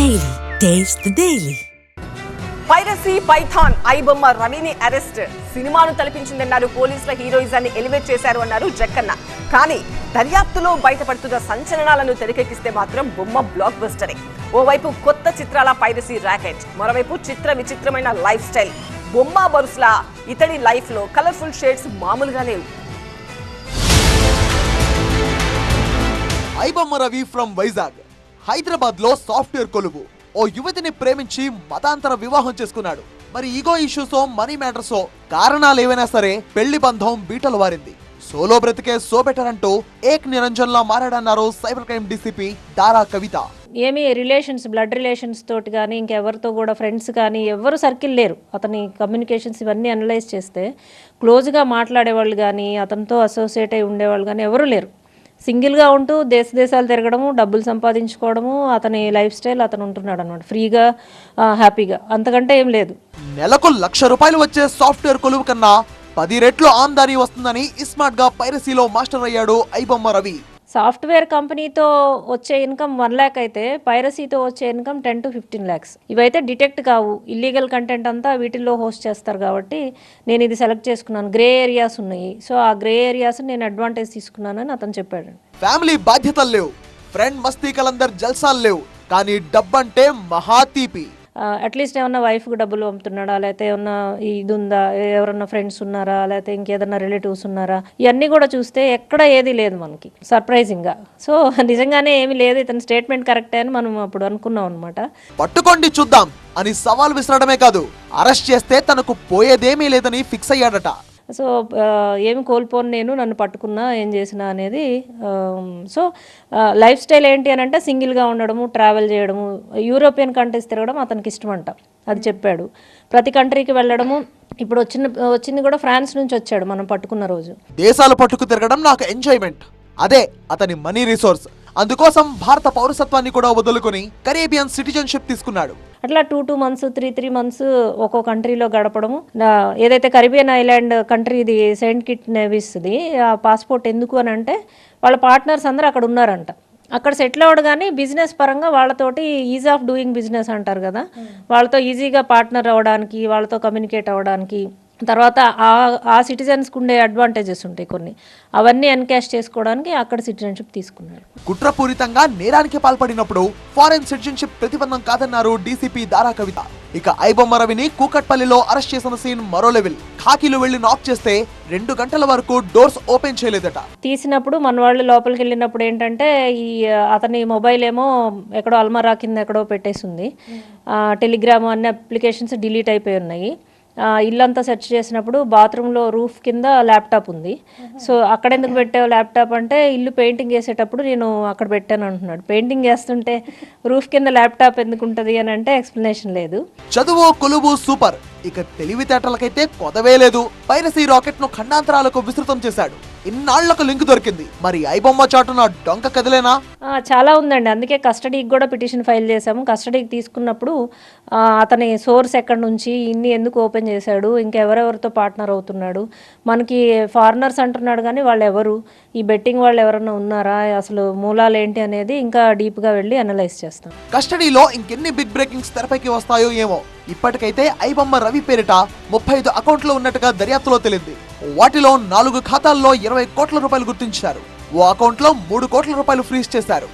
Daily. Taste the Daily. Piracy Python iBomma రవిని arrest సినిమాను తలపించిందన్నారు పోలీసుల హీరోయిజాన్ని ఎలివేట్ చేశారు అన్నారు జక్కన్న. కానీ దర్యాప్తులో బయటపడుతున్న సంచలనాలను తెరకెక్కిస్తే మాత్రం బొమ్మ బ్లాక్ బస్టరే ఓవైపు కొత్త చిత్రాల పైరసీ ర్యాకెట్ మరోవైపు చిత్ర విచిత్రమైన లైఫ్ స్టైల్ బొమ్మ బరుసులా ఇతడి లైఫ్లో కలర్ఫుల్ షేడ్స్ మామూలుగా లేవు ఐబొమ్మ రవి ఫ్రమ్ వైజాగ్ హైదరాబాద్లో సాఫ్ట్వేర్ కొలువు. ఓ యువతిని ప్రేమించి మతాంతర వివాహం చేసుకున్నాడు. మరి ఈగో ఇష్యూసో మనీ మ్యాటర్సో కారణాలు ఏవైనా సరే పెళ్ళి బంధం బీటలు వారింది. సోలో బ్రతికే సో బెటర్ అంటూ ఏక్ నిరంజన్లా మారాడన్నారు cyber crime DCP Dara Kavitha. ఏమీ రిలేషన్స్ బ్లడ్ రిలేషన్స్ తోటి కానీ ఇంకెవరితో కూడా ఫ్రెండ్స్ కానీ ఎవరు సర్కిల్ లేరు. అతని కమ్యూనికేషన్స్ ఇవన్నీ అనలైజ్ చేస్తే క్లోజ్గా మాట్లాడేవాళ్ళు కానీ అతనితో అసోసియేట్ అయి ఉండేవాళ్ళు కానీ ఎవరు లేరు. సింగిల్గా ఉంటూ దేశ దేశాలు తిరగడము డబ్బులు సంపాదించుకోవడము అతని లైఫ్ స్టైల్ అతను ఉంటున్నాడు అనమాట ఫ్రీగా హ్యాపీగా. అంతకంటే ఏం లేదు. నెలకు లక్ష రూపాయలు వచ్చే సాఫ్ట్వేర్ కొలువు కన్నా పది రెట్లు ఆమ్దానీ వస్తుందని ఇస్మార్ట్గా పైరసీలో మాస్టర్ అయ్యాడు ఐబొమ్మ రవి. సాఫ్ట్వేర్ కంపెనీతో వచ్చే ఇన్కమ్ వన్ ల్యాక్ అయితే పైరసీతో వచ్చే income ten to fifteen lakhs. ఇవైతే డిటెక్ట్ కావు. ఇల్లీగల్ కంటెంట్ అంతా వీటిల్లో హోస్ట్ చేస్తారు కాబట్టి నేను ఇది సెలెక్ట్ చేసుకున్నాను. గ్రే ఏరియాస్ ఉన్నాయి. సో ఆ గ్రే ఏరియాస్ నేను అడ్వాంటేజ్ తీసుకున్నానని అతను చెప్పాడు. ఫ్యామిలీ బాధ్యతలు లేవు. ఫ్రెండ్ మస్తీ కలందర్ జల్సాలు లేవు. కానీ డబ్బంటే మహా తీపి. అట్లీస్ట్ ఏమన్నా వైఫ్కి డబ్బులు పంపుతున్నాడా? లేకపోతే ఏమన్నా ఇది ఉందా ఎవరన్నా ఫ్రెండ్స్ ఉన్నారా? లేకపోతే ఇంకేదన్నా రిలేటివ్స్ ఉన్నారా? ఇవన్నీ కూడా చూస్తే ఎక్కడ ఏది లేదు మనకి సర్ప్రైజింగ్గా సో నిజంగానే ఏమి లేదు. ఇతని స్టేట్మెంట్ కరెక్టే అని మనం అప్పుడు అనుకున్నాం అనమాట పట్టుకోండి చూద్దాం అని సవాల్ విసరడమే కాదు అరెస్ట్ చేస్తే తనకు పోయేదేమీ లేదని ఫిక్స్ అయ్యాడట. సో ఏమి కోల్పోను నేను నన్ను పట్టుకున్నా ఏం చేసినా అనేది సో లైఫ్ స్టైల్ ఏంటి అని అంటే సింగిల్గా ఉండడము ట్రావెల్ చేయడము యూరోపియన్ కంట్రీస్ తిరగడం అతనికి ఇష్టం అంట అది చెప్పాడు. ప్రతి కంట్రీకి వెళ్ళడము ఇప్పుడు వచ్చిన వచ్చింది కూడా ఫ్రాన్స్ నుంచి వచ్చాడు మనం పట్టుకున్న రోజు. దేశాలు పట్టుకు తిరగడం నాకు ఎంజాయ్మెంట్. అదే అతని మనీ రిసోర్స్. అందుకోసం భారత పౌరసత్వాన్ని కూడా వదులుకొని కరేబియన్ సిటిజన్షిప్ తీసుకున్నాడు. అట్లా two two months three three months ఒక్కో కంట్రీలో గడపడము. ఏదైతే కరిబియన్ ఐలాండ్ కంట్రీ ఇది సెయింట్ కిట్ నేవీస్ది ఆ పాస్పోర్ట్ ఎందుకు అని అంటే వాళ్ళ పార్ట్నర్స్ అందరూ అక్కడ ఉన్నారంట. అక్కడ సెటిల్ అవ్వడు కానీ బిజినెస్ పరంగా వాళ్ళతోటి ఈజ్ ఆఫ్ డూయింగ్ బిజినెస్ అంటారు కదా. వాళ్ళతో ఈజీగా పార్ట్నర్ అవ్వడానికి వాళ్ళతో కమ్యూనికేట్ అవ్వడానికి తర్వాత ఆ ఆ సిటిజన్స్కి ఉండే అడ్వాంటేజెస్ ఉంటాయి కొన్ని. అవన్నీ ఎన్కాష్ చేసుకోవడానికి అక్కడ సిటిజన్షిప్ తీసుకున్నాడు కుట్రపూరితంగా నేరానికి పాల్పడినప్పుడు ఫారెన్ సిటిజన్షిప్ ప్రతిబంధం కాదన్నారు డీసీపీ దారా కవిత. ఇక ఐబొమ్మ రవిని కూకట్పల్లిలో అరెస్ట్ చేసిన సీన్ మరో లెవెల్ ఖాకీలు వెళ్ళి నాక్ చేస్తే రెండు గంటల వరకు డోర్స్ ఓపెన్ చేయలేదట. తీసినప్పుడు మన వాళ్ళు లోపలికి వెళ్ళినప్పుడు ఏంటంటే ఈ అతని మొబైల్ ఏమో ఎక్కడో అల్మరా కింద ఎక్కడో పెట్టేసింది. టెలిగ్రామ్ అన్ని అప్లికేషన్స్ డిలీట్ అయిపోయి ఉన్నాయి. ఇల్లంతా సెర్చ్ చేసినప్పుడు బాత్రూంలో రూఫ్ కింద ల్యాప్టాప్ ఉంది. సో అక్కడ ఎందుకు పెట్టావు ల్యాప్టాప్ అంటే ఇల్లు పెయింటింగ్ చేసేటప్పుడు నేను అక్కడ పెట్టాను అంటున్నాడు. పెయింటింగ్ చేస్తుంటే రూఫ్ కింద ల్యాప్టాప్ ఎందుకు ఉంటుంది అని అంటే ఎక్స్ప్లెనేషన్ లేదు. చదువు కొలువు సూపర్. ఇక తెలివితేటలకైతే కొదవే లేదు. పైరసీ రాకెట్ను ఖండాంతరాలకు విస్తృతం చేశాడు. ఇన్నాళ్ళకు లింక్ దొరికింది. మరి ఐబొమ్మ చాటున డొంక కదిలేనా? చాలా ఉందండి. అందుకే కస్టడీకి కూడా పిటిషన్ ఫైల్ చేశాము. కస్టడీకి తీసుకున్నప్పుడు అతని సోర్స్ ఎక్కడి నుంచి ఇన్ని ఎందుకు ఓపెన్ చేశాడు ఇంకెవరెవరితో పార్ట్నర్ అవుతున్నాడు మనకి ఫారినర్స్ అంటున్నాడు కానీ వాళ్ళు ఎవరు ఈ బెట్టింగ్ వాళ్ళు ఎవరైనా ఉన్నారా అసలు మూలాలు ఏంటి అనేది ఇంకా డీప్గా వెళ్ళి అనలైజ్ చేస్తాం. కస్టడీలో ఇంకెన్ని బిగ్ బ్రేకింగ్స్ తెరపైకి వస్తాయో ఏమో. ఇప్పటికైతే ఐబొమ్మ రవి పేరిట ముప్పై ఐదు అకౌంట్లు ఉన్నట్టుగా దర్యాప్తులో తెలింది. వాటిలో నాలుగు ఖాతాల్లో ఇరవై కోట్ల రూపాయలు గుర్తించారు. ఓ అకౌంట్లో మూడు కోట్ల రూపాయలు ఫ్రీజ్ చేశారు.